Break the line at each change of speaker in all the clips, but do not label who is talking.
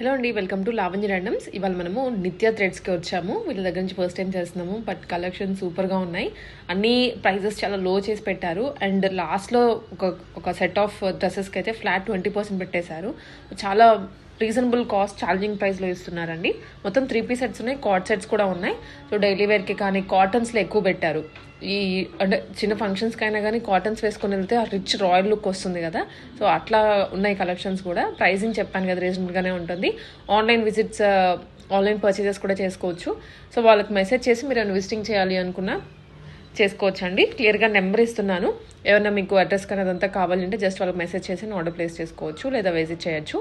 Hello అండి welcome to Lavanya randoms ఇవాళ మనము నిత్య థ్రెడ్స్కి వచ్చాము. వీళ్ళ దగ్గర నుంచి ఫస్ట్ టైం చేస్తున్నాము బట్ కలెక్షన్ సూపర్గా ఉన్నాయి. అన్ని ప్రైజెస్ చాలా లో చేసి పెట్టారు. అండ్ లాస్ట్లో ఒక ఒక సెట్ ఆఫ్ డ్రెస్సెస్కి అయితే ఫ్లాట్ ట్వంటీ పర్సెంట్ పెట్టేశారు. చాలా రీజనబుల్ కాస్ట్ ఛాలెంజింగ్ ప్రైస్లో ఇస్తున్నారండి. మొత్తం త్రీ పీస్ సెట్స్ ఉన్నాయి కాట్ సెట్స్ కూడా ఉన్నాయి. సో డైలీ వేర్కి కానీ కాటన్స్లో ఎక్కువ పెట్టారు. ఈ అంటే చిన్న ఫంక్షన్స్కి అయినా కానీ కాటన్స్ వేసుకొని వెళ్తే ఆ రిచ్ రాయల్ లుక్ వస్తుంది కదా. సో అట్లా ఉన్నాయి కలెక్షన్స్ కూడా. ప్రైజింగ్ చెప్పాను కదా రీజనబుల్గానే ఉంటుంది. ఆన్లైన్ విజిట్స్ ఆన్లైన్ పర్చేజెస్ కూడా చేసుకోవచ్చు. సో వాళ్ళకి మెసేజ్ చేసి మీరు ఏమైనా విజిటింగ్ చేయాలి అనుకున్నా చేసుకోవచ్చు అండి క్లియర్గా నెంబర్ ఇస్తున్నాను. ఏమైనా మీకు అడ్రస్ కానీ అదంతా కావాలంటే జస్ట్ వాళ్ళకి మెసేజ్ చేసి ఆర్డర్ ప్లేస్ చేసుకోవచ్చు లేదా విజిట్ చేయొచ్చు.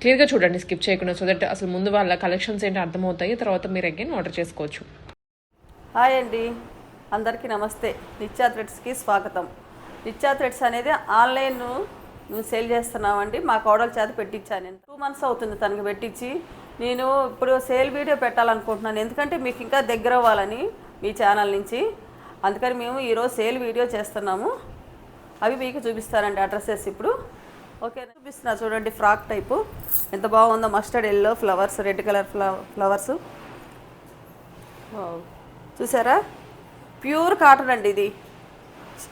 క్లియర్గా చూడండి స్కిప్ చేయకుండా సో దట్ అసలు ముందు వాళ్ళ కలెక్షన్స్ ఏంటి అర్థమవుతాయి తర్వాత మీరు అగైన్ ఆర్డర్ చేసుకోవచ్చు.
హాయ్ అండి. అందరికీ నమస్తే. నిత్యా థ్రెడ్స్కి స్వాగతం. నిత్యా థ్రెడ్స్ అనేది ఆన్లైన్ సేల్ చేస్తున్నామండి మా కోడలు చేత పెట్టించాను నేను. టూ మంత్స్ అవుతుంది తనకి పెట్టించి. నేను ఇప్పుడు సేల్ వీడియో పెట్టాలనుకుంటున్నాను. ఎందుకంటే మీకు ఇంకా దగ్గర అవ్వాలని మీ ఛానల్ నుంచి. అందుకని మేము ఈరోజు సేల్ వీడియో చేస్తున్నాము. అవి మీకు చూపిస్తానండి ఆ ఇప్పుడు. ఓకే చూపిస్తున్నా చూడండి ఫ్రాక్ టైపు. ఎంత బాగుందో mustard yellow flowers red colour flow flowers. చూసారా? ప్యూర్ కాటన్ అండి ఇది.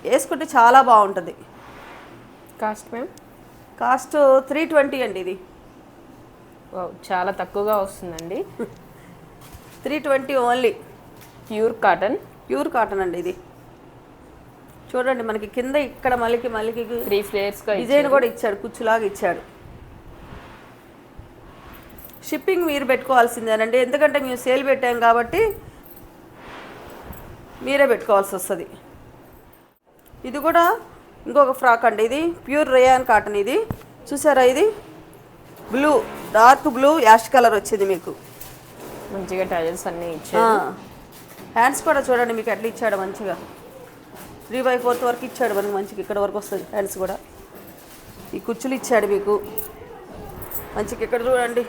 వేసుకుంటే చాలా బాగుంటుంది.
Cost ma'am?
Cost three twenty అండి ఇది.
చాలా తక్కువగా వస్తుందండి.
Three twenty only.
Pure cotton?
Pure cotton అండి ఇది. చూడండి మనకి కింద ఇక్కడ మలికి మలికి
త్రీ ఫ్లేయర్స్గా
డిజైన్ కూడా ఇచ్చాడు కుచ్చులాగా ఇచ్చాడు షిప్పింగ్ మీరు పెట్టుకోవాల్సిందేనండి. ఎందుకంటే మేము సేల్ పెట్టాం కాబట్టి మీరే పెట్టుకోవాల్సి వస్తుంది. ఇది కూడా ఇంకొక ఫ్రాక్ అండి ఇది. ప్యూర్ రేయాన్ కాటన్ ఇది. చూసారా ఇది? Blue dark blue ash colour వచ్చింది మీకు.
మంచిగా టైల్స్ అన్నీ ఇచ్చారు.
హ్యాండ్స్ కూడా చూడండి మీకు ఎట్లా ఇచ్చాడు మంచిగా. త్రీ బై ఫోర్త్ వరకు ఇచ్చాడు మనకి మంచిగా. ఇక్కడ వరకు వస్తుంది హ్యాండ్స్ కూడా. ఈ కుచ్చులు ఇచ్చాడు మీకు. మంచిగా ఇక్కడ చూడండి.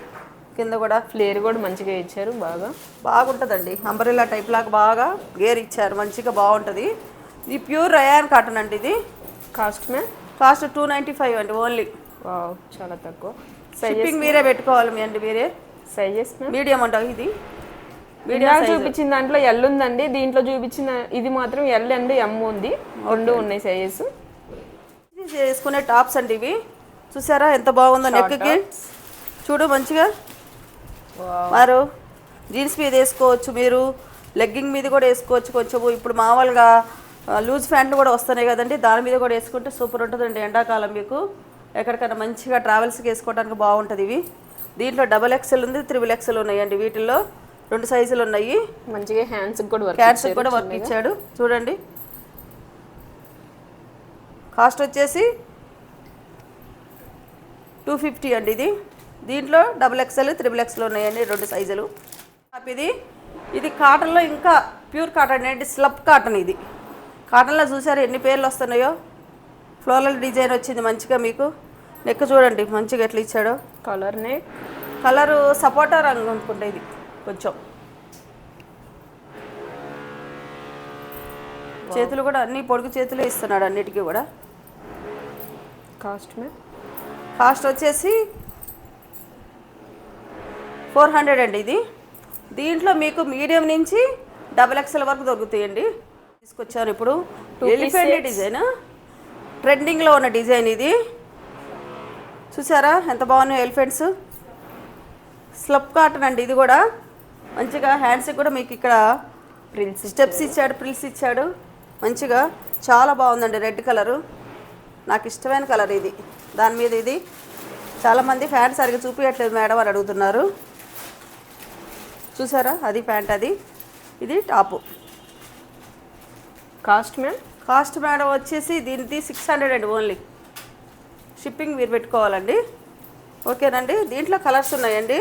కింద కూడా
ఫ్లేర్ కూడా మంచిగా ఇచ్చారు బాగా.
బాగుంటుందండి. అంబరిల్లా టైప్ లాగా బాగా గేర్ ఇచ్చారు మంచిగా బాగుంటుంది. ఇది ప్యూర్ రయాన్ కాటన్ అండి ఇది.
Cost ma'am?
Cost two ninety five అండి ఓన్లీ.
చాలా తక్కువ.
షిప్పింగ్ మీరే పెట్టుకోవాలి మీ అండి మీరే.
సైజెస్
మీడియం అంటావు ఇది? మీడియం
చూపించిన దాంట్లో ఎల్ ఉందండి. దీంట్లో చూపించిన ఇది మాత్రం ఎల్ అండ్ ఎమ్ ఉంది. రెండు ఉన్నాయి సైజెస్
చేసుకునే టాప్స్ అండి ఇవి. చూసారా ఎంత బాగుందో నెక్కి. చూడు మంచిగా. వారు జీన్స్ మీద వేసుకోవచ్చు మీరు లెగ్గింగ్ మీద కూడా వేసుకోవచ్చు కొంచెం ఇప్పుడు మామూలుగా లూజ్ ప్యాంట్లు కూడా వస్తున్నాయి కదండి దాని మీద కూడా వేసుకుంటే సూపర్ ఉంటుందండి ఎండాకాలం మీకు. ఎక్కడికైనా మంచిగా ట్రావెల్స్కి వేసుకోవడానికి బాగుంటుంది ఇవి. దీంట్లో డబల్ ఎక్సెల్ ఉంది త్రిబుల్ ఎక్సెల్ ఉన్నాయండి వీటిల్లో. రెండు సైజులు ఉన్నాయి.
మంచిగా హ్యాండ్స్ కూడా వర్క్
క్యాట్స్ కూడా వర్క్ ఇచ్చాడు. చూడండి. కాస్ట్ వచ్చేసి టూ ఫిఫ్టీ అండి ఇది. దీంట్లో డబుల్ ఎక్స్ఎల్ త్రిబుల్ ఎక్స్ఎల్ ఉన్నాయండి రెండు సైజులు. ఇది. ఇది కాటన్లో ఇంకా ప్యూర్ కాటన్ అండి స్లబ్ కాటన్ ఇది. కాటన్లో చూసారు ఎన్ని పేర్లు వస్తున్నాయో? ఫ్లోరల్ డిజైన్ వచ్చింది మంచిగా మీకు. నెక్ చూడండి మంచిగా ఎట్లా ఇచ్చాడో.
కలర్ నే
కలరు సపోటా రంగు అనుకుంటా ఇది కొంచెం. చేతులు కూడా అన్ని పొడుగు చేతులే ఇస్తున్నాడు అన్నిటికీ కూడా.
కాస్ట్
కాస్ట్ వచ్చేసి ఫోర్ హండ్రెడ్ అండి ఇది. దీంట్లో మీకు మీడియం నుంచి డబల్ ఎక్స్ఎల్ వరకు దొరుకుతాయండి. తీసుకొచ్చారు ఇప్పుడు. Elephant design. ట్రెండింగ్లో ఉన్న డిజైన్ ఇది. చూసారా ఎంత బాగున్నాయి ఎలిఫెంట్స్ స్లప్ కాటన్ అండి ఇది కూడా. మంచిగా హ్యాండ్స్కి కూడా మీకు ఇక్కడ
ప్రిల్స్
స్టెప్స్ ఇచ్చాడు ప్రిల్స్ ఇచ్చాడు. మంచిగా చాలా బాగుందండి రెడ్ కలరు. నాకు ఇష్టమైన కలర్ ఇది. దాని మీద ఇది. చాలామంది ప్యాంట్ సరిగ్గా చూపించట్లేదు మేడం అని అడుగుతున్నారు. చూసారా? అది ప్యాంట్ అది. ఇది top.
Cost ma'am?
Cost madam వచ్చేసి దీనిది సిక్స్ హండ్రెడ్ అండి ఓన్లీ. షిప్పింగ్ మీరు పెట్టుకోవాలండి. ఓకేనండి? దీంట్లో కలర్స్ ఉన్నాయండి.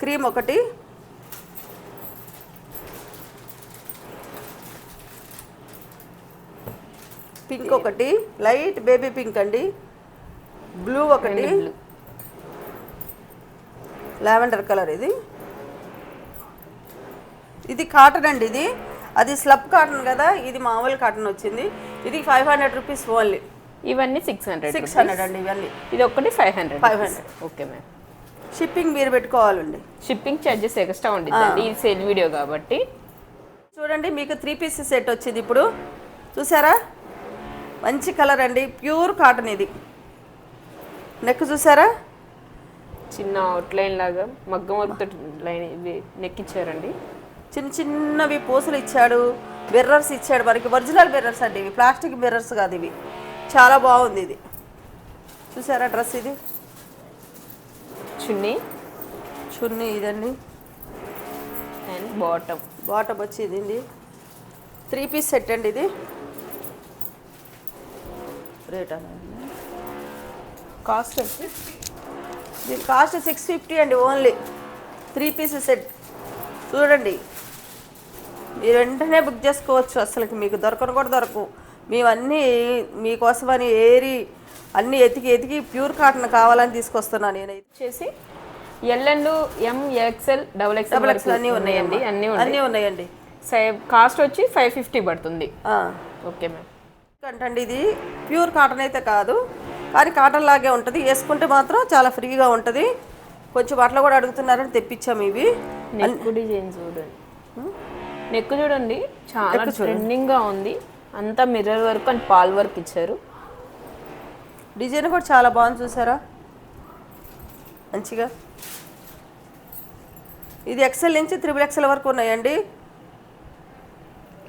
క్రీమ్ ఒకటి. పింక్ ఒకటి. లైట్ బేబీ పింక్ అండి. బ్లూ ఒకటి. లావెండర్ కలర్ ఇది. ఇది కాటన్ అండి ఇది. అది స్లబ్ కాటన్ కదా ఇది మామూలు కాటన్ వచ్చింది. ఇది ఫైవ్ హండ్రెడ్ రూపీస్ ఓన్లీ.
ఇవన్నీ సిక్స్ హండ్రెడ్
సిక్స్ హండ్రెడ్ అండి ఇవన్నీ.
ఇది ఒకటి five hundred
500.
Okay ma'am
shipping మీరు పెట్టుకోవాలండి.
షిప్పింగ్ ఛార్జెస్ ఎక్స్ట్రా ఉండిద్దండి ఇది సేల్ వీడియో కాబట్టి.
చూడండి మీకు త్రీ పీసెస్ సెట్ వచ్చింది ఇప్పుడు. చూసారా? మంచి కలర్ అండి. ప్యూర్ కాటన్ ఇది. నెక్ చూసారా?
చిన్న అవుట్లైన్ లాగా మగ్గం వర్క్ తోటి లైన్ ఇవి నెక్ ఇచ్చారండి
చిన్న చిన్నవి పూసలు ఇచ్చాడు మిర్రర్స్ ఇచ్చాడు మనకి ఒరిజినల్ మిర్రర్స్ అండి ఇవి ప్లాస్టిక్ మిర్రర్స్ కాదు ఇవి. చాలా బాగుంది ఇది. చూసారా డ్రెస్ ఇది?
చున్నీ.
చున్నీ ఇదండి.
అండ్ బాటమ్
బాటమ్ వచ్చి ఇది. ఇది త్రీ పీస్ సెట్ అండి ఇది. రేట్
కాస్ట్ వచ్చి
దీని కాస్ట్ సిక్స్ ఫిఫ్టీ అండి ఓన్లీ త్రీ పీస్ సెట్ చూడండి. మీరు వెంటనే బుక్ చేసుకోవచ్చు అసలుకి. మీకు దొరకను కూడా దొరకవు మేమన్నీ మీకోసమని ఏరి అన్నీ ఎతికి ఎతికి ప్యూర్ కాటన్ కావాలని తీసుకొస్తున్నాను నేనైతే.
వచ్చేసి L and M XL double XL
double X అన్నీ
ఉన్నాయండి. అన్నీ
అన్నీ
ఉన్నాయి.
ఉన్నాయండి.
కాస్ట్ వచ్చి ఫైవ్ ఫిఫ్టీ పడుతుంది. ఓకే మ్యామ్
ఎందుకంటే ఇది? ప్యూర్ కాటన్ అయితే కాదు. కానీ కాటన్ లాగే ఉంటుంది. వేసుకుంటే మాత్రం చాలా ఫ్రీగా ఉంటుంది. కొంచెం బట్టలు కూడా అడుగుతున్నారని తెప్పించాము ఇవి.
నెక్ డిజైన్ చూడండి. నెక్ చూడండి. చాలా ట్రెండింగ్గా ఉంది. అంతా mirror work and Paul work ఇచ్చారు.
డిజైన్ కూడా చాలా బాగుంది చూసారా? మంచిగా. ఇది ఎక్సెల్ నుంచి త్రిబుల్ ఎక్సెల్ వరకు ఉన్నాయండి.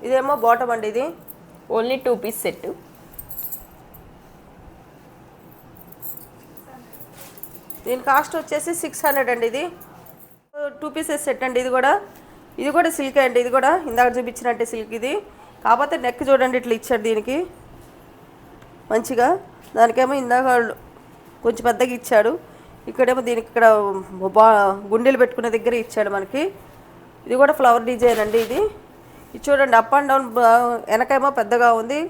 ఇదేమో బాటమ్ అండి ఇది.
Only two piece set.
దీని కాస్ట్ వచ్చేసి సిక్స్ హండ్రెడ్ అండి ఇది. టూ పీసెస్ సెట్ అండి ఇది కూడా. ఇది కూడా సిల్క్ అండి ఇది కూడా. ఇందాక చూపించినట్టే సిల్క్ ఇది. కాకపోతే నెక్ చూడండి ఇట్లా ఇచ్చాడు దీనికి. మంచిగా. దానికేమో ఇందాక కొంచెం పెద్దగా ఇచ్చాడు. ఇక్కడేమో దీనికి ఇక్కడ బా గుండెలు పెట్టుకునే దగ్గర ఇచ్చాడు మనకి. ఇది కూడా ఫ్లవర్ డిజైన్ అండి ఇది. ఇది చూడండి అప్ అండ్ డౌన్ వెనకేమో పెద్దగా ఉంది.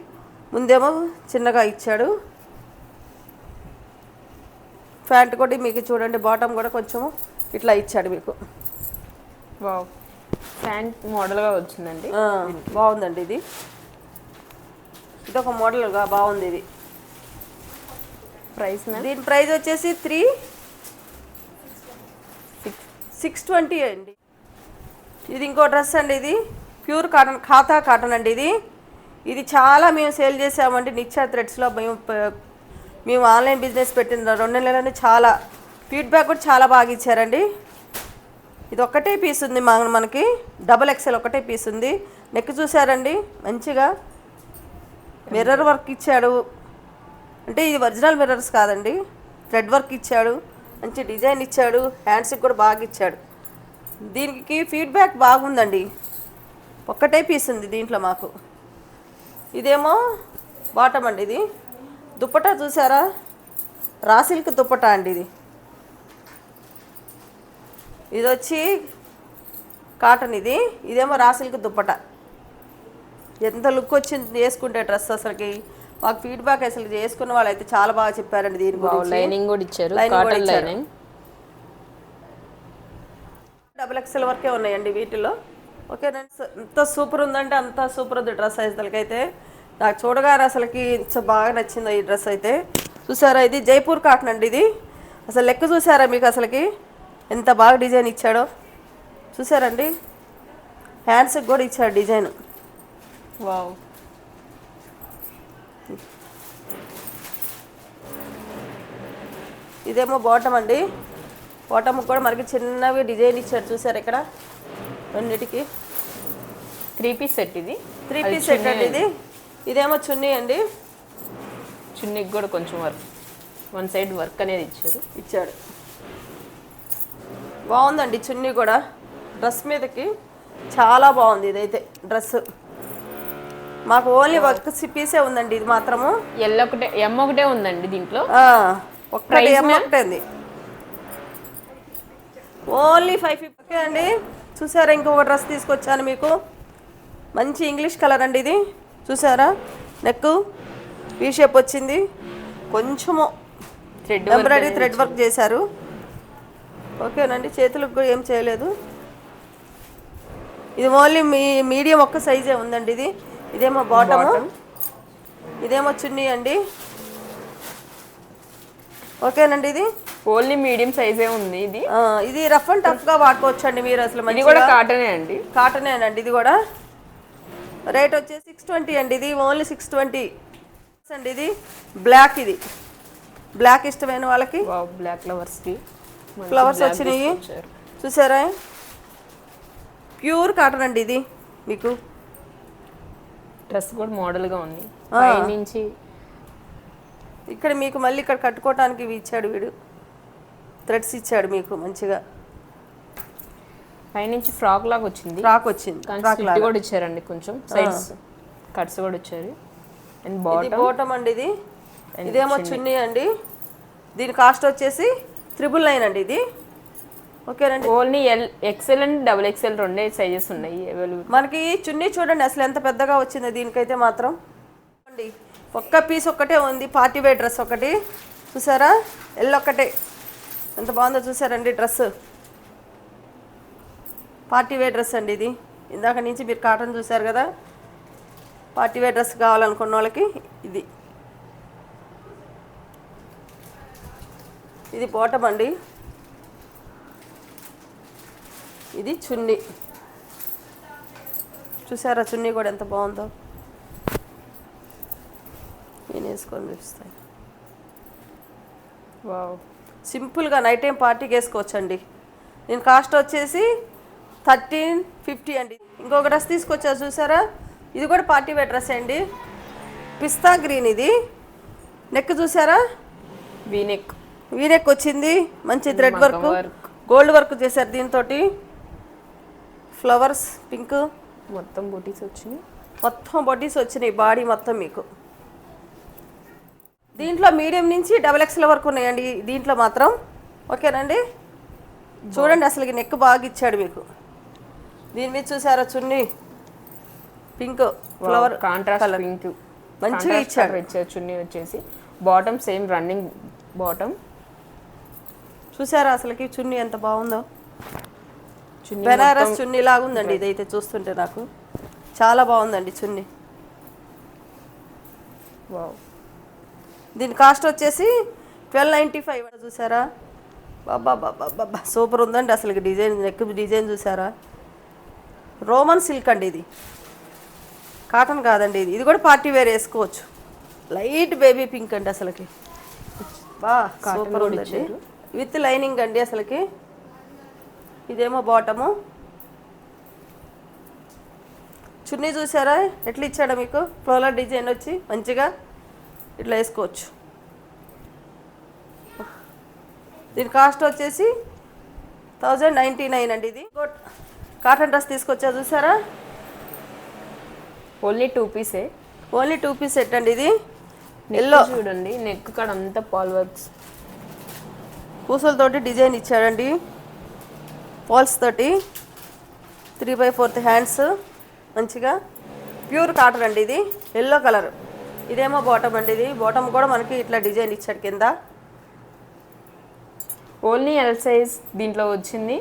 ముందేమో చిన్నగా ఇచ్చాడు. ప్యాంట్ కూడా మీకు చూడండి బాటమ్ కూడా కొంచెం ఇట్లా ఇచ్చాడు మీకు.
ప్యాంట్ మోడల్గా వచ్చిందండి.
బాగుందండి ఇది. ఇది ఒక మోడల్గా బాగుంది ఇది.
ప్రైస్
దీని ప్రైస్ వచ్చేసి త్రీ సిక్స్ ట్వంటీ అండి. ఇది ఇంకో డ్రెస్ అండి ఇది. ప్యూర్ కాటన్ ఖాతా కాటన్ అండి ఇది. ఇది చాలా మేము సేల్ చేసామండి నిత్యా థ్రెడ్స్లో మేము మేము ఆన్లైన్ బిజినెస్ పెట్టిన రెండు నెలలను చాలా ఫీడ్బ్యాక్ కూడా చాలా బాగా ఇచ్చారండి. ఇది ఒక్కటే పీస్ ఉంది మా మనకి. డబల్ ఎక్సెల్ ఒకటే పీస్ ఉంది. నెక్ చూసారండి మంచిగా. మిర్రర్ వర్క్ ఇచ్చాడు. అంటే ఇది ఒరిజినల్ మిర్రర్స్ కాదండి. థ్రెడ్ వర్క్ ఇచ్చాడు. మంచి డిజైన్ ఇచ్చాడు. హ్యాండ్స్కి కూడా బాగా ఇచ్చాడు. దీనికి ఫీడ్బ్యాక్ బాగుందండి. ఒక్కటే పీస్ ఉంది దీంట్లో మాకు. ఇదేమో బాటమ్ అండి ఇది. దుప్పటా చూసారా రా సిల్క్ దుప్పటా అండి ఇది. ఇది వచ్చి కాటన్ ఇది. ఇదేమో రా సిల్క్ దుప్పట. ఎంత లుక్ వచ్చింది వేసుకుంటే డ్రెస్ అసలుకి. మాకు ఫీడ్బ్యాక్ అసలు చేసుకున్న వాళ్ళు అయితే చాలా బాగా చెప్పారండి దీని గురించి.
లైనింగ్ కూడా ఇచ్చారు. కాటన్. లైనింగ్.
డబుల్ ఎక్స్ఎల్ వరకే ఉన్నాయండి వీటిలో. స- ఎంత సూపర్ ఉందంటే అంత సూపర్ ఉంది డ్రెస్ అయితే నాకు చూడగానే అసలుకి ఇంత బాగా నచ్చింది ఈ డ్రెస్ అయితే. చూసారా ఇది? జైపూర్ కాటన్ అండి ఇది. అసలు లెక్క చూసారా మీకు అసలుకి? ఎంత బాగా డిజైన్ ఇచ్చాడో. చూసారండి? హ్యాండ్స్కి కూడా ఇచ్చాడు డిజైన్.
వావ్.
ఇదేమో బాటమ్ అండి. బాటమ్ కూడా మనకి చిన్నవి డిజైన్ ఇచ్చాడు. చూసారు ఇక్కడ? రెండిటికి.
త్రీ పీస్ సెట్ ఇది.
త్రీ పీస్ సెట్ అండి ఇది. ఇదేమో చున్నీ అండి.
చున్నీకి కూడా కొంచెం వర్క్. వన్ సైడ్ వర్క్ అనేది ఇచ్చారు.
ఇచ్చాడు. బాగుందండి చున్నీ కూడా. డ్రెస్ మీదకి చాలా బాగుంది ఇదైతే డ్రెస్. మాకు ఓన్లీ వర్క్ పీసే ఉందండి ఇది మాత్రము.
ఎల్ ఒకటే ఎం ఒకటే ఉందండి దీంట్లో?
ఒకటే ఉంది. ఓన్లీ ఫైవ్ ఫిఫ్టీ అండి. చూసారా ఇంకొక డ్రెస్ తీసుకొచ్చాను మీకు. మంచి ఇంగ్లీష్ కలర్ అండి ఇది. చూసారా? నెక్ వీ షేప్ వచ్చింది. కొంచెము
థ్రెడ్
ఎంబ్రాయిడరీ థ్రెడ్ వర్క్ చేశారు. ఓకేనండి చేతులకు కూడా ఏం చేయలేదు. ఇది ఓన్లీ మీ మీడియం ఒక్క సైజే ఉందండి ఇది. ఇదేమో బాటము. ఇదేమో చున్నీ అండి. ఓకేనండి ఇది?
ఓన్లీ మీడియం సైజే ఉంది ఇది.
ఇది రఫ్ అండ్ టఫ్గా వాడుకోవచ్చండి మీరు అసలు
ఇది
మంచిగా.
కూడా కాటనే అండి
కాటనేనండి ఇది కూడా. రేట్ వచ్చేసి సిక్స్ ట్వంటీ అండి. ఇది ఓన్లీ సిక్స్ ట్వంటీ అండి ఇది. బ్లాక్ ఇది. బ్లాక్ ఇష్టమైన వాళ్ళకి?
బ్లాక్ ఫ్లవర్స్కి. మంచి
ఫ్లవర్స్ వచ్చినాయి. చూసారా? ప్యూర్ కాటన్ అండి ఇది మీకు.
డ్రెస్ కూడా మోడల్గా ఉంది. నుంచి
ఇక్కడ మీకు మళ్ళీ ఇక్కడ కట్టుకోవటానికి ఇవి ఇచ్చాడు వీడు. థ్రెడ్స్ ఇచ్చాడు మీకు మంచిగా.
పై నుంచి ఫ్రాక్ లాగా వచ్చింది.
ఫ్రాక్ వచ్చింది. ఫ్రాక్ లాగా.
కూడా ఇచ్చారండి కొంచెం. సైడ్స్ కట్స్ కూడా ఇచ్చారు. అండ్
ఇది
బాటమ్
బోటం అండి ఇది. ఇదేమో చున్నీ అండి. దీని కాస్ట్ వచ్చేసి త్రిబుల్ నైన్ అండి ఇది. ఓకేనండి.
Only L XL and double XL రెండే సైజెస్ ఉన్నాయి అవైలబుల్.
మనకి చున్నీ చూడండి అసలు ఎంత పెద్దగా వచ్చిందో దీనికైతే మాత్రం. అండి ఒక్క పీస్ ఒక్కటే ఉంది పార్టీ వేర్ డ్రెస్ ఒకటి. చూసారా? ఎల్ ఒక్కటే. ఎంత బాగుందో చూసారండి డ్రెస్. పార్టీ వేర్ డ్రెస్ అండి ఇది. ఇందాక నుంచి మీరు కాటన్ చూసారు కదా. పార్టీ వేర్ డ్రెస్ కావాలనుకున్న వాళ్ళకి ఇది. ఇది బోటం అండి. ఇది చున్నీ. చూసారా చున్నీ కూడా ఎంత బాగుందో? నేను వేసుకొని చూపిస్తాను.
వావ్.
సింపుల్గా నైట్ టైం పార్టీకి వేసుకోవచ్చండి. నేను కాస్ట్ వచ్చేసి థర్టీన్ ఫిఫ్టీ అండి. ఇంకొక డ్రెస్ తీసుకొచ్చా చూసారా? ఇది కూడా పార్టీ వేర్ డ్రెస్ అండి. పిస్తా గ్రీన్ ఇది. నెక్ చూసారా?
వీనెక్
వీనెక్ వచ్చింది. మంచి థ్రెడ్ వర్క్. గోల్డ్ వర్క్ చేశారు దీంతో ఫ్లవర్స్ పింక్.
మొత్తం బూటీస్ వచ్చినాయి.
మొత్తం బాడీస్ వచ్చినాయి. బాడీ మొత్తం మీకు. దీంట్లో మీడియం నుంచి డబల్ ఎక్స్ఎల్ వరకు ఉన్నాయండి. దీంట్లో మాత్రం. ఓకేనండి చూడండి అసలు నెక్ బాగా ఇచ్చాడు మీకు. దీని మీద చూసారా chunni? Pink flower
contrast pink.
మంచిగా ఇచ్చాడు
ఇచ్చారు. చున్నీ వచ్చేసి. బాటమ్ సేమ్ రన్నింగ్ బాటమ్
చూసారా అసలుకి చున్నీ ఎంత బాగుందో?
చున్నీ
బెనారస్ చున్నీ లాగా ఉందండి ఇదైతే చూస్తుంటే నాకు. చాలా బాగుందండి చున్నీ. దీని కాస్ట్ వచ్చేసి ట్వెల్వ్ నైంటీ ఫైవ్ చూసారా? బాబా బాబా బాబా. సూపర్ ఉందండి అసలు డిజైన్ నెక్ డిజైన్ చూసారా? రోమన్ సిల్క్ అండి ఇది. కాటన్ కాదండి ఇది. ఇది కూడా పార్టీ వేర్ వేసుకోవచ్చు. లైట్ బేబీ పింక్ అండి అసలుకి. బా సూపర్ ఉందండి. విత్ లైనింగ్ అండి అసలుకి. ఇదేమో బాటము. చున్నీ చూసారా? ఎట్లా ఇచ్చాడా మీకు? ఫ్లోలర్ డిజైన్ వచ్చి మంచిగా ఇట్లా వేసుకోవచ్చు. దీని కాస్ట్ వచ్చేసి థౌజండ్ నైంటీ నైన్ అండి ఇది. కాటన్ డ్రెస్ తీసుకొచ్చా చూసారా?
ఓన్లీ టూ పీసే.
ఓన్లీ టూ పీస్ సెట్ అండి ఇది.
ఎల్లో చూడండి నెక్ కాడ అంతా పాల్ వర్క్స్.
పూసలతోటి డిజైన్ ఇచ్చాడండి పాల్స్ తోటి. త్రీ బై ఫోర్త్ హ్యాండ్స్ మంచిగా. ప్యూర్ కాటన్ అండి ఇది. ఎల్లో కలర్ ఇదేమో బాటమ్ అండి ఇది. బాటమ్ కూడా మనకి ఇట్లా డిజైన్ ఇచ్చాడు కింద.
ఓన్లీ ఎల్ సైజ్ దీంట్లో వచ్చింది.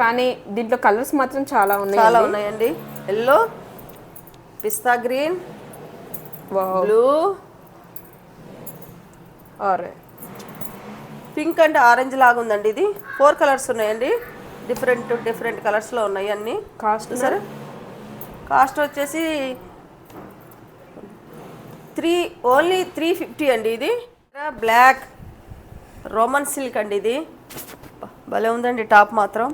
కానీ దీంట్లో కలర్స్ మాత్రం చాలా ఉన్నాయి
చాలా ఉన్నాయండి. Yellow pista green blue
or
pink అంటే ఆరెంజ్ లాగా ఉందండి ఇది. ఫోర్ కలర్స్ ఉన్నాయండి. డిఫరెంట్ డిఫరెంట్ కలర్స్లో ఉన్నాయి అన్నీ.
కాస్ట్
సరే కాస్ట్ వచ్చేసి త్రీ ఓన్లీ త్రీ ఫిఫ్టీ అండి ఇది. బ్లాక్ రోమన్ సిల్క్ అండి ఇది. భలే ఉందండి టాప్ మాత్రం.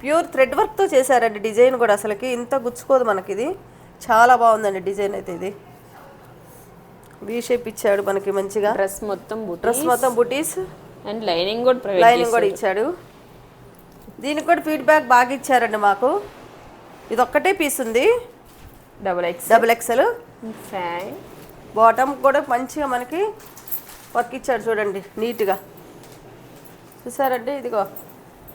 ప్యూర్ థ్రెడ్ వర్క్తో చేశారండి డిజైన్ కూడా అసలుకి. ఇంత గుచ్చుకోదు మనకి ఇది చాలా బాగుందండి డిజైన్ అయితే ఇది. వీ షేప్ ఇచ్చాడు మనకి మంచిగా.
డ్రెస్ మొత్తం
డ్రెస్ మొత్తం బుటీస్
అండ్ లైనింగ్ కూడా
లైనింగ్ కూడా ఇచ్చాడు. దీనికి కూడా ఫీడ్బ్యాక్ బాగా ఇచ్చారండి మాకు. ఇది ఒక్కటే పీస్ ఉంది
double X
double
fan
bottom కూడా మంచిగా మనకి వర్క్ ఇచ్చాడు చూడండి నీట్గా చూసారండి? ఇదిగో.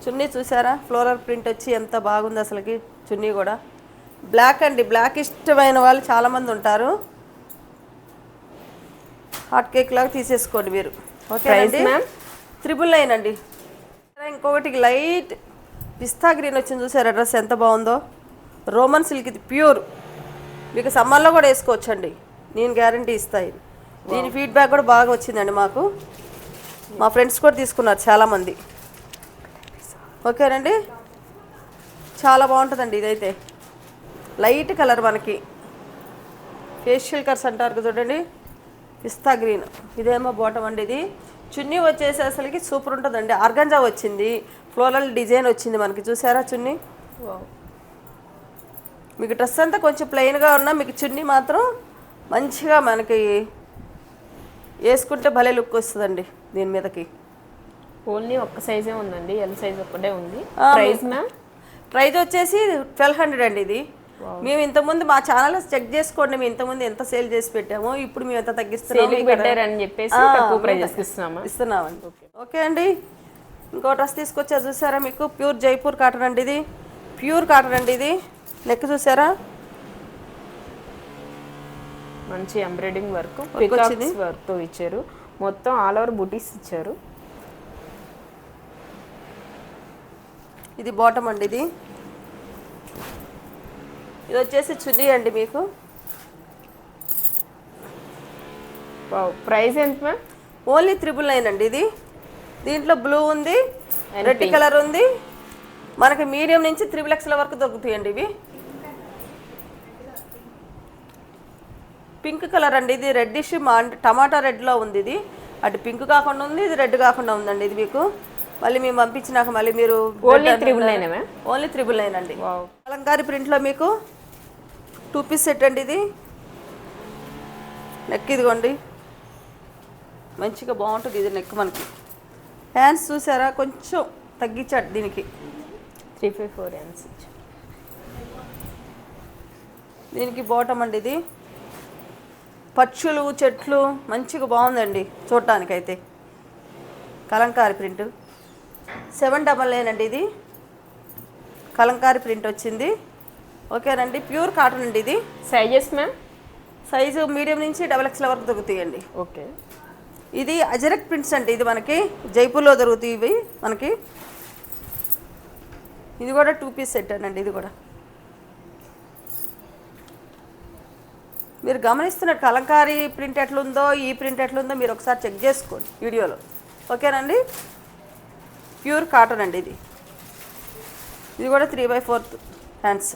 చున్నీ చూసారా? ఫ్లోరల్ ప్రింట్ వచ్చి ఎంత బాగుంది అసలుకి చున్నీ కూడా. బ్లాక్ అండి. బ్లాక్ ఇష్టమైన వాళ్ళు చాలామంది ఉంటారు. హాట్ కేక్ లాగా తీసేసుకోండి మీరు. ఓకే అండి? త్రిబుల్ నైన్ అండి. ఇంకొకటి లైట్ పిస్తా గ్రీన్ వచ్చింది చూసారా? డ్రెస్ ఎంత బాగుందో. రోమన్ సిల్క్ ఇది ప్యూర్ మీకు సమ్మర్లో కూడా వేసుకోవచ్చండి. నేను గ్యారంటీ ఇస్తాయి దీని ఫీడ్బ్యాక్ కూడా బాగా వచ్చిందండి మాకు. మా ఫ్రెండ్స్ కూడా తీసుకున్నారు చాలామంది. ఓకేనండి? చాలా బాగుంటుందండి ఇదైతే. లైట్ కలర్ మనకి. ఫేషియల్ కలర్స్ అంటారు చూడండి. పిస్తా గ్రీన్. ఇదేమో బాటం అండి ఇది. చున్నీ వచ్చేసి అసలుకి సూపర్ ఉంటుందండి. ఆర్గంజా వచ్చింది. ఫ్లోరల్ డిజైన్ వచ్చింది మనకి. చూసారా చున్నీ?
వావ్.
మీకు డ్రెస్ అంతా కొంచెం ప్లెయిన్గా ఉన్నా మీకు చున్నీ మాత్రం మంచిగా మనకి వేసుకుంటే భలే లుక్ వస్తుందండి దీని మీదకి.
ఓన్లీ ఒక్క సైజే ఉందండి. ఎల్ సైజ్ ఒక్కటే ఉంది. Price ma'am?
ప్రైస్ వచ్చేసి ట్వెల్వ్ హండ్రెడ్ అండి ఇది. మేము ఇంతకుముందు మా ఛానల్ చెక్ చేసుకోండి. మేము ఇంతకుముందు ఎంత సేల్ చేసి పెట్టామో ఇప్పుడు మేము ఎంత తగ్గిస్తున్నాము.
పెట్టారని చెప్పేసి తక్కువ ప్రైజెస్ ఇస్తున్నామా?
ఇస్తున్నామండి. ఓకే అండి. ఇంకో డ్రెస్ తీసుకొచ్చా చూసారా మీకు? ప్యూర్ జైపూర్ కాటన్ అండి ఇది. ప్యూర్ కాటన్ అండి ఇది. నెక్ చూసారా?
మంచి ఎంబ్రాయిడింగ్ వర్క్ వర్క్ ఇచ్చారు. మొత్తం ఆల్ ఓవర్ బుటీస్ ఇచ్చారు.
ఇది బాటమ్ అండి ఇది. ఇది వచ్చేసి చున్నీ అండి మీకు.
ప్రైస్ ఎంత మ్యామ్?
ఓన్లీ త్రిబుల్ నైన్ అండి ఇది. దీంట్లో బ్లూ ఉంది రెడ్. కలర్ ఉంది. మనకి మీడియం నుంచి త్రిబుల్ ఎక్స్ల వరకు దొరుకుతాయండి ఇవి. పింక్ కలర్ అండి ఇది రెడ్డిష్ మా టమాటా రెడ్లో ఉంది ఇది. అటు పింక్ కాకుండా ఉంది ఇది రెడ్ కాకుండా ఉందండి ఇది మీకు. మళ్ళీ మేము పంపించినాక మళ్ళీ మీరు
only triple nine
only triple nine అండి. అలంకారి ప్రింట్లో మీకు టూ పీస్ సెట్ అండి ఇది. నెక్ ఇదిగోండి. మంచిగా బాగుంటుంది ఇది నెక్ మనకి. హ్యాండ్స్ చూసారా? కొంచెం తగ్గించాడు దీనికి.
త్రీ ఫైవ్ ఫోర్ ఎన్స్
దీనికి బాటమ్ అండి ఇది. పక్షులు చెట్లు మంచిగా బాగుందండి చూడటానికైతే. Kalamkari print. Seven double nine అండి ఇది. కలంకారి ప్రింట్ వచ్చింది. ఓకేనండి ప్యూర్ కాటన్ అండి ఇది.
సైజెస్ మ్యామ్
సైజు మీడియం నుంచి డబల్ ఎక్స్ల వరకు దొరుకుతాయండి.
ఓకే.
ఇది అజరక్ ప్రింట్స్ అంటే ఇది మనకి. జైపూర్లో దొరుకుతాయి ఇవి మనకి. ఇది కూడా టూ పీస్ సెట్ అండి ఇది కూడా. మీరు గమనిస్తున్నట్టు కలంకారీ ప్రింట్ ఎట్లుందో ఈ ప్రింట్ ఎట్లుందో మీరు ఒకసారి చెక్ చేసుకోండి వీడియోలో. ఓకేనండి? ప్యూర్ కాటన్ అండి ఇది. ఇది కూడా త్రీ బై ఫోర్త్ హ్యాండ్స్.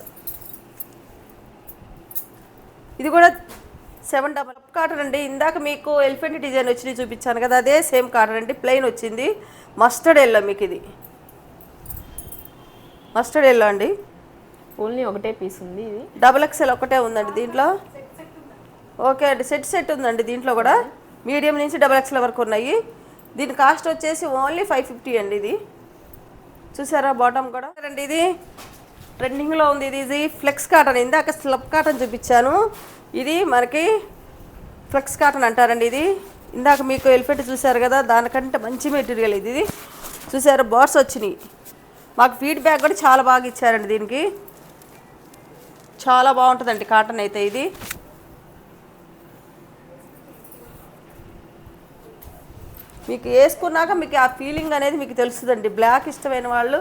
ఇది కూడా సెవెన్ డబల్ కాటన్ అండి. ఇందాక మీకు ఎలిఫెంట్ డిజైన్ వచ్చి చూపించాను కదా అదే సేమ్ కాటన్ అండి. ప్లెయిన్ వచ్చింది. మస్టర్డ్ ఎల్లో మీకు ఇది. మస్టర్డ్ ఎల్లో అండి.
ఓన్లీ ఒకటే పీస్ ఉంది ఇది.
డబుల్ ఎక్స్ఎల్ ఒకటే ఉందండి దీంట్లో. ఓకే అండి సెట్ సెట్ ఉందండి దీంట్లో కూడా. మీడియం నుంచి డబుల్ ఎక్స్ఎల్ వరకు ఉన్నాయి. దీని కాస్ట్ వచ్చేసి ఓన్లీ ఫైవ్ ఫిఫ్టీ అండి ఇది. చూసారా బాటమ్ కూడా? అండి ఇది. ట్రెండింగ్లో ఉంది ఇది ఇది ఫ్లెక్స్ కాటన్. ఇందాక స్లబ్ కాటన్ చూపించాను. ఇది మనకి ఫ్లెక్స్ కాటన్ అంటారండి ఇది. ఇందాక మీకు ఎలిఫెంట్ చూసారు కదా దానికంటే మంచి మెటీరియల్ ఇది ఇది. చూసారు బార్స్ వచ్చినాయి. మాకు ఫీడ్బ్యాక్ కూడా చాలా బాగా ఇచ్చారండి దీనికి. చాలా బాగుంటుందండి కాటన్ అయితే ఇది. మీకు వేసుకున్నాక మీకు ఆ ఫీలింగ్ అనేది మీకు తెలుస్తుందండి. బ్లాక్ ఇష్టమైన వాళ్ళు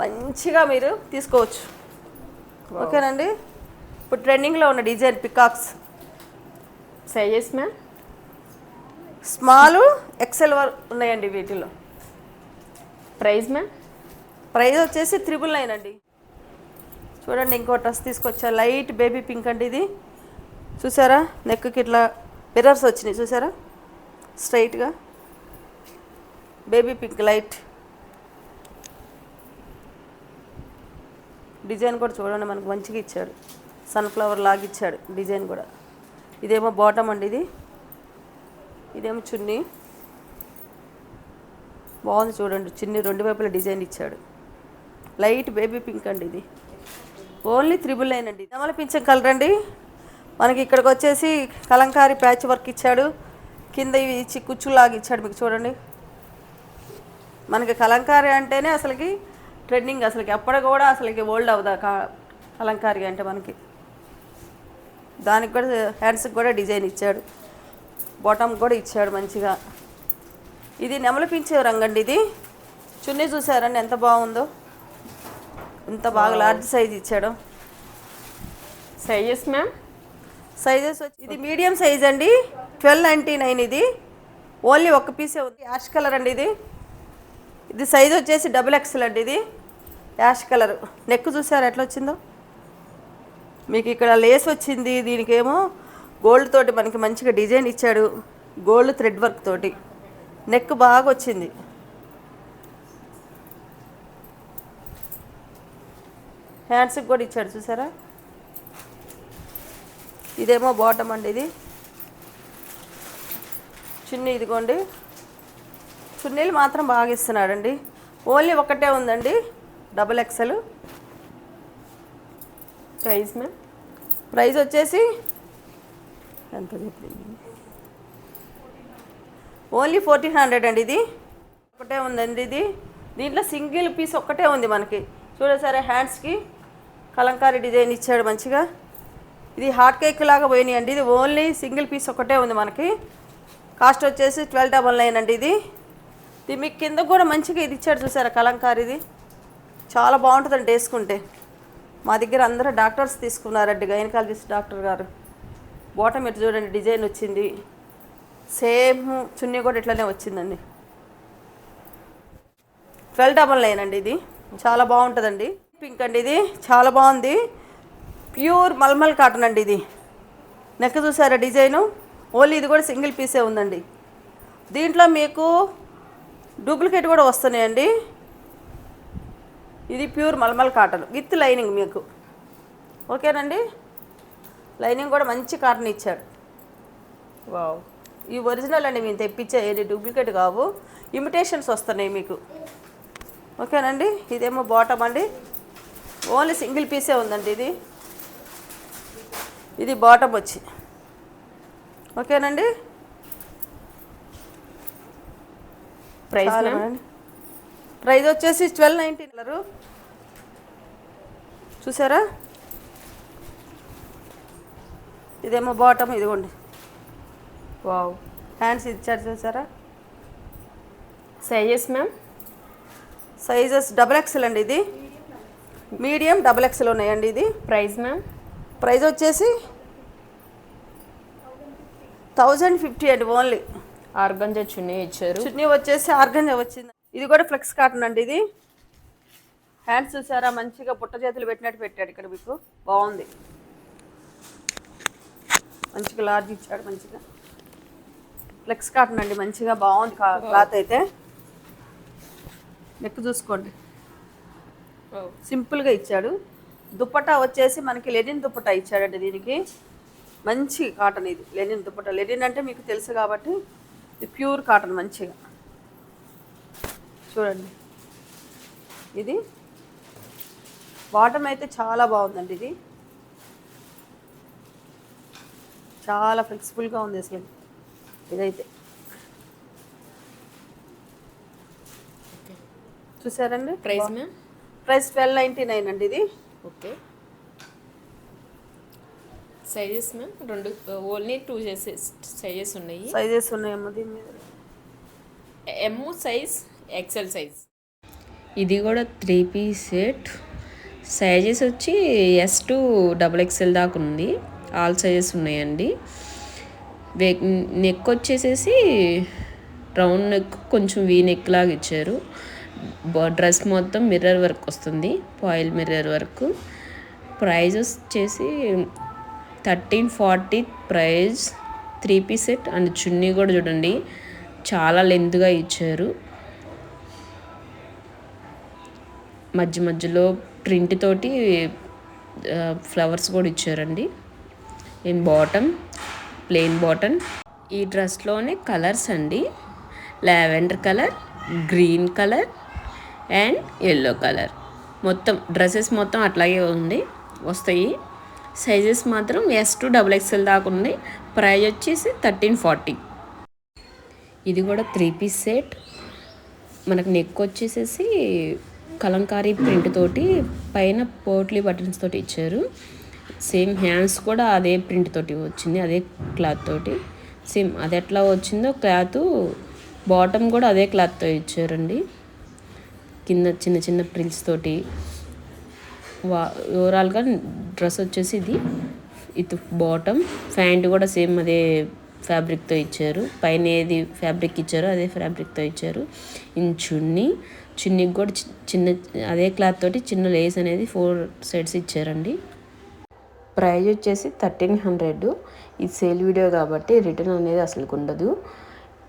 మంచిగా మీరు తీసుకోవచ్చు. ఓకేనండి? ఇప్పుడు ట్రెండింగ్లో ఉన్న design peacocks
sizes ma'am
small XL వరకు ఉన్నాయండి వీటిలో
ప్రైస్ మ్యామ్
ప్రైస్ వచ్చేసి త్రిబుల్ నైన్ అండి. చూడండి ఇంకో డ్రెస్ తీసుకొచ్చా. లైట్ బేబీ పింక్ అండి ఇది. చూసారా? నెక్కి ఇట్లా మిర్రర్స్ వచ్చినాయి. చూసారా? స్ట్రైట్గా బేబీ పింక్ లైట్. డిజైన్ కూడా చూడండి మనకు మంచిగా ఇచ్చాడు. సన్ఫ్లవర్ లాగా ఇచ్చాడు డిజైన్ కూడా. ఇదేమో బాటమ్ అండి ఇది. ఇదేమో చున్నీ. బాగుంది చూడండి చిన్ని రెండు వైపుల డిజైన్ ఇచ్చాడు. లైట్ బేబీ పింక్ అండి ఇది. ఓన్లీ త్రిబుల్ నైన్ అండి. నెమల పింఛం కలర్ అండి. మనకి ఇక్కడికి వచ్చేసి కలంకారీ ప్యాచ్ వర్క్ ఇచ్చాడు. కింద ఇవి ఇచ్చి కుచ్చులాగా ఇచ్చాడు మీకు చూడండి. మనకి కలంకారీ అంటేనే అసలుకి ట్రెండింగ్ అసలుకి ఎప్పటి కూడా అసలుకి ఓల్డ్ అవుదా కా- కలంకారీ అంటే మనకి. దానికి కూడా హ్యాండ్స్కి కూడా డిజైన్ ఇచ్చాడు. బాటమ్ కూడా ఇచ్చాడు మంచిగా. ఇది నెమలి పింఛే రంగండి ఇది. చున్నీ చూసారండి ఎంత బాగుందో. ఎంత బాగా లార్జ్ సైజ్ ఇచ్చాడు.
Sizes ma'am?
సైజెస్ వచ్చి ఇది మీడియం సైజ్ అండి. ట్వెల్వ్ నైంటీ నైన్ ఇది. ఓన్లీ ఒక పీసే ఉంది. యాష్ కలర్ అండి ఇది. ఇది సైజ్ వచ్చేసి డబుల్ ఎక్స్ఎల్ అండి ఇది. Ash colour. నెక్ చూసారు ఎట్లా వచ్చిందో? మీకు ఇక్కడ లేస్ వచ్చింది దీనికేమో గోల్డ్ తోటి మనకి మంచిగా డిజైన్ ఇచ్చాడు. గోల్డ్ థ్రెడ్ వర్క్ తోటి. నెక్ బాగా వచ్చింది. హ్యాండ్స్కి కూడా ఇచ్చాడు చూసారా? ఇదేమో బాటమ్ అండి ఇది. చిన్న ఇదిగోండి. చున్నీలు మాత్రం బాగా ఇస్తున్నాడండి ఓన్లీ ఒకటే ఉందండి. Double XL
price ma'am.
Price వచ్చేసి ఎంత చెప్పింది? ఓన్లీ ఫోర్టీన్ హండ్రెడ్ అండి ఇది. ఒకటే ఉందండి ఇది. దీంట్లో సింగిల్ పీస్ ఒక్కటే ఉంది మనకి. చూడసారా హ్యాండ్స్కి కలంకారీ డిజైన్ ఇచ్చాడు మంచిగా. ఇది హాట్ కేక్ లాగా పోయినాయి అండి. ఇది ఓన్లీ సింగిల్ పీస్ ఒకటే ఉంది మనకి. కాస్ట్ వచ్చేసి ట్వెల్వ్ డబల్ నైన్ అండి ఇది. ఇది మీకు కింద కూడా మంచిగా ఇది ఇచ్చాడు చూసారా కలంకారీది చాలా బాగుంటుందండి వేసుకుంటే. మా దగ్గర అందరూ డాక్టర్స్ తీసుకున్నారండి గైనకాలజిస్ట్ డాక్టర్ గారు. బాటమ్ ఎటు చూడండి డిజైన్ వచ్చింది. సేమ్ చున్నీ కూడా ఇట్లానే వచ్చిందండి. ట్వెల్వ్ డబల్ నైన్ అండి ఇది. చాలా బాగుంటుందండి. పింక్ అండి ఇది. చాలా బాగుంది. ప్యూర్ మల్మల్ కాటన్ అండి ఇది. నెక్ చూసారా డిజైను? ఓన్లీ ఇది కూడా సింగిల్ పీసే ఉందండి. దీంట్లో మీకు డూప్లికేట్ కూడా వస్తున్నాయండి. ఇది pure mulmul cotton with lining మీకు. ఓకేనండి? లైనింగ్ కూడా మంచి కాటన్ ఇచ్చాడు
వావ్.
ఈ ఒరిజినల్ అండి మేము తెప్పించే ఏది డూప్లికేట్ కావు. ఇమిటేషన్స్ వస్తున్నాయి మీకు. ఓకేనండి? ఇదేమో బాటమ్ అండి. ఓన్లీ సింగిల్ పీసే ఉందండి ఇది. ఇది బాటమ్ వచ్చి. ఓకేనండి?
ప్రైస్.
ప్రైస్ వచ్చేసి ట్వెల్వ్ నైంటీ కలరు. చూసారా? ఇదేమో బాటమ్ ఇదిగోండి.
వావ్
హ్యాండ్స్ ఇచ్చారు చూసారా?
Sizes ma'am
sizes double XL అండి ఇది. మీడియం డబుల్ ఎక్స్ఎల్ ఉన్నాయండి ఇది.
ప్రైస్ మ్యామ్
ప్రైస్ వచ్చేసి థౌజండ్ ఫిఫ్టీ అండి ఓన్లీ
ఆర్గంజా చున్నీ ఇచ్చారు.
చున్నీ వచ్చేసి ఆర్గంజా వచ్చింది. ఇది కూడా ఫ్లెక్స్ కాటన్ అండి ఇది. హ్యాండ్స్ చూసారా? మంచిగా పుట్ట చేతులు పెట్టినట్టు పెట్టాడు ఇక్కడ మీకు. బాగుంది. మంచిగా లార్జ్ ఇచ్చాడు మంచిగా. ఫ్లెక్స్ కాటన్ అండి మంచిగా బాగుంది క్లాత్ అయితే. నెక్ చూసుకోండి. సింపుల్గా ఇచ్చాడు. దుప్పటా వచ్చేసి మనకి లెనిన్ దుప్పటా ఇచ్చాడండి దీనికి. మంచి కాటన్ ఇది లెనిన్ దుప్పటా. లెనిన్ అంటే మీకు తెలుసు కాబట్టి ఇది ప్యూర్ కాటన్ మంచిగా. చూడండి. ఇది బాటమ్ అయితే చాలా బాగుందండి ఇది. చాలా ఫ్లెక్సిబుల్గా ఉంది అసలు. ఇదైతే. చూసారండి?
Price ma'am?
Price twelve ninety nine అండి ఇది.
ఓకే. సైజెస్ మ్యామ్ రెండు ఓన్లీ టూ సైజెస్ ఉన్నాయి.
సైజెస్ ఉన్నాయమ్మా దీని మీద.
ఎమ్ సైజ్ ఎక్సెల్ సైజ్
ఇది కూడా త్రీ పీస్ సెట్ సైజెస్ వచ్చి ఎస్ టు డబుల్ ఎక్స్ఎల్ దాకా ఉంది. ఆల్ సైజెస్ ఉన్నాయండి. వే నెక్ వచ్చేసేసి రౌండ్ నెక్ కొంచెం వీ నెక్ లాగా ఇచ్చారు. డ్రెస్ మొత్తం మిర్రర్ వర్క్ వస్తుంది. పాయిల్ మిర్రర్ వర్క్ ప్రైస్ వచ్చేసి thirteen forty price three piece set and chunni కూడా చూడండి. చాలా లెంత్గా ఇచ్చారు. మధ్య మధ్యలో ప్రింట్ తోటి ఫ్లవర్స్ కూడా ఇచ్చారండి. In bottom plain bottom. ఈ డ్రెస్లోనే కలర్స్ అండి. Lavender colour green colour and yellow colour. మొత్తం డ్రెస్సెస్ మొత్తం అట్లాగే ఉంది. వస్తాయి. సైజెస్ మాత్రం ఎస్ టు డబుల్ ఎక్స్ఎల్ దాకా ఉంది ప్రైజ్ వచ్చేసి థర్టీన్ ఫార్టీ ఇది కూడా త్రీ పీస్ సెట్ మనకు నెక్ వచ్చేసేసి కలంకారీ ప్రింట్ తోటి పైన పోట్లీ బటన్స్ తోటి ఇచ్చారు. సేమ్ హ్యాండ్స్ కూడా అదే ప్రింట్ తోటి వచ్చింది అదే క్లాత్ తోటి. సేమ్ అది ఎట్లా వచ్చిందో క్లాత్ బాటమ్ కూడా అదే క్లాత్తో ఇచ్చారండి. కింద చిన్న చిన్న ప్రిల్స్ తోటి. వా ఓవరాల్గా డ్రెస్ వచ్చేసి ఇది. ఇది బాటమ్ ప్యాంట్ కూడా సేమ్ అదే
ఫ్యాబ్రిక్తో ఇచ్చారు. పైన ఏది ఫ్యాబ్రిక్ ఇచ్చారో అదే ఫ్యాబ్రిక్తో ఇచ్చారు. ఇన్ చున్నీ చున్నీకి కూడా చిన్న అదే క్లాత్ తోటి చిన్న లేస్ అనేది ఫోర్ సెట్స్ ఇచ్చారండి. ప్రైజ్ వచ్చేసి థర్టీన్ హండ్రెడ్ ఇది సేల్ వీడియో కాబట్టి రిటర్న్ అనేది అసలు ఉండదు.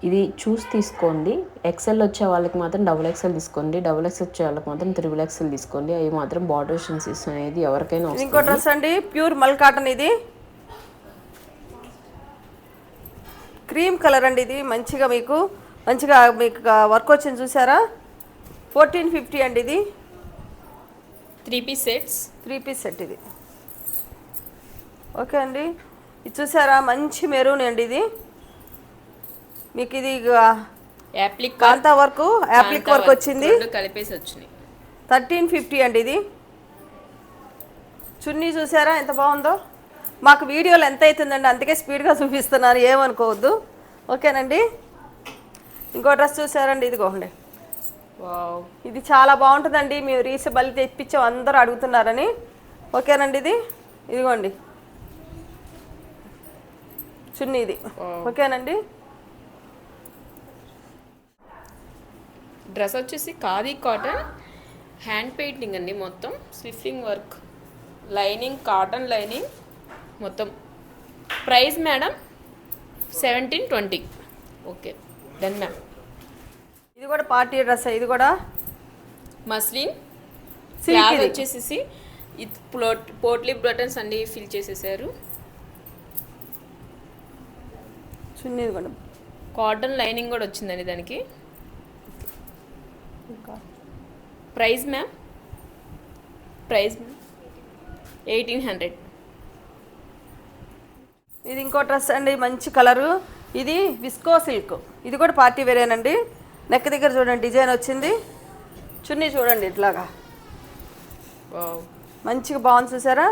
ఇది చూసి తీసుకోండి. ఎక్సెల్ వచ్చే వాళ్ళకి మాత్రం డబుల్ ఎక్సెల్ తీసుకోండి. డబుల్ ఎక్సెల్ వచ్చే వాళ్ళకి మాత్రం త్రిబుల్ ఎక్సెల్ తీసుకోండి. అవి మాత్రం బార్డర్ షిన్స్ అనేది ఎవరికైనా
ఇంకో డ్రెస్ అండి. ప్యూర్ మల్ కాటన్ ఇది. క్రీమ్ కలర్ అండి ఇది. మంచిగా మీకు మంచిగా మీకు వర్క్ వచ్చింది చూసారా? ఫోర్టీన్ ఫిఫ్టీ అండి ఇది.
Three piece sets
three piece set ఇది. ఓకే అండి. ఇది చూసారా? మంచి మెరూన్ అండి ఇది. మీకు ఇది
applique
kantha work applique work వచ్చింది.
కలిపేసి వచ్చినాయి.
థర్టీన్ ఫిఫ్టీ అండి ఇది. చున్నీ చూసారా? ఎంత బాగుందో? మాకు వీడియోలు ఎంత అవుతుందండి అందుకే స్పీడ్గా చూపిస్తున్నాను ఏమనుకోవద్దు. ఓకేనండి? ఇంకో డ్రెస్ చూసారండి ఇదిగోండి. ఇది చాలా బాగుంటుందండి మేము రీసెబల్ తెప్పించాం అందరూ అడుగుతున్నారని. ఓకేనండి ఇది? ఇదిగోండి. చున్నీ ఇది. ఓకేనండి?
డ్రెస్ వచ్చేసి ఖాదీ కాటన్ హ్యాండ్ పెయింటింగ్ అండి మొత్తం స్విఫింగ్ వర్క్ లైనింగ్ కాటన్ లైనింగ్ మొత్తం. Price madam seventeen twenty. Okay done ma'am.
ఇది కూడా పార్టీ డ్రెస్ ఇది కూడా?
మస్లిన్ క్లాత్
ఇది.
వచ్చేసి ఇది ప్లోట్ పోట్లీ బటన్స్ అండి ఫిల్ చేసేసారు.
చున్నీ ఇదిగోండి
కాటన్ లైనింగ్ కూడా వచ్చిందండి దానికి. Price ma'am? Price ma'am. Eighteen hundred.
ఇది ఇంకో డ్రెస్ అండి మంచి కలరు. ఇది విస్కో సిల్క్. ఇది కూడా పార్టీ వేరేనండి నెక్ దగ్గర చూడండి డిజైన్ వచ్చింది. చున్నీ చూడండి ఇట్లాగా. మంచిగా బాగుంది చూసారా?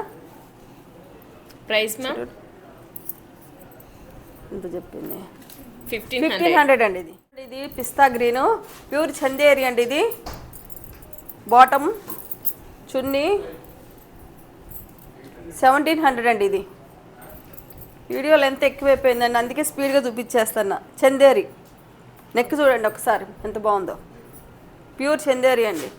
Price ma'am?
ఇంత చెప్పింది?
ఫిఫ్టీన్
హండ్రెడ్ అండి ఇది. ఇది పిస్తా గ్రీన్. ప్యూర్ చందేరి అండి ఇది. బాటమ్ చున్నీ సెవెంటీన్ హండ్రెడ్ అండి ఇది. వీడియో లెంత్ ఎక్కువైపోయిందండి అందుకే స్పీడ్గా చూపించేస్తున్నా. చందేరి. నెక్ చూడండి ఒకసారి ఎంత బాగుందో. ప్యూర్ చందేరి అండి.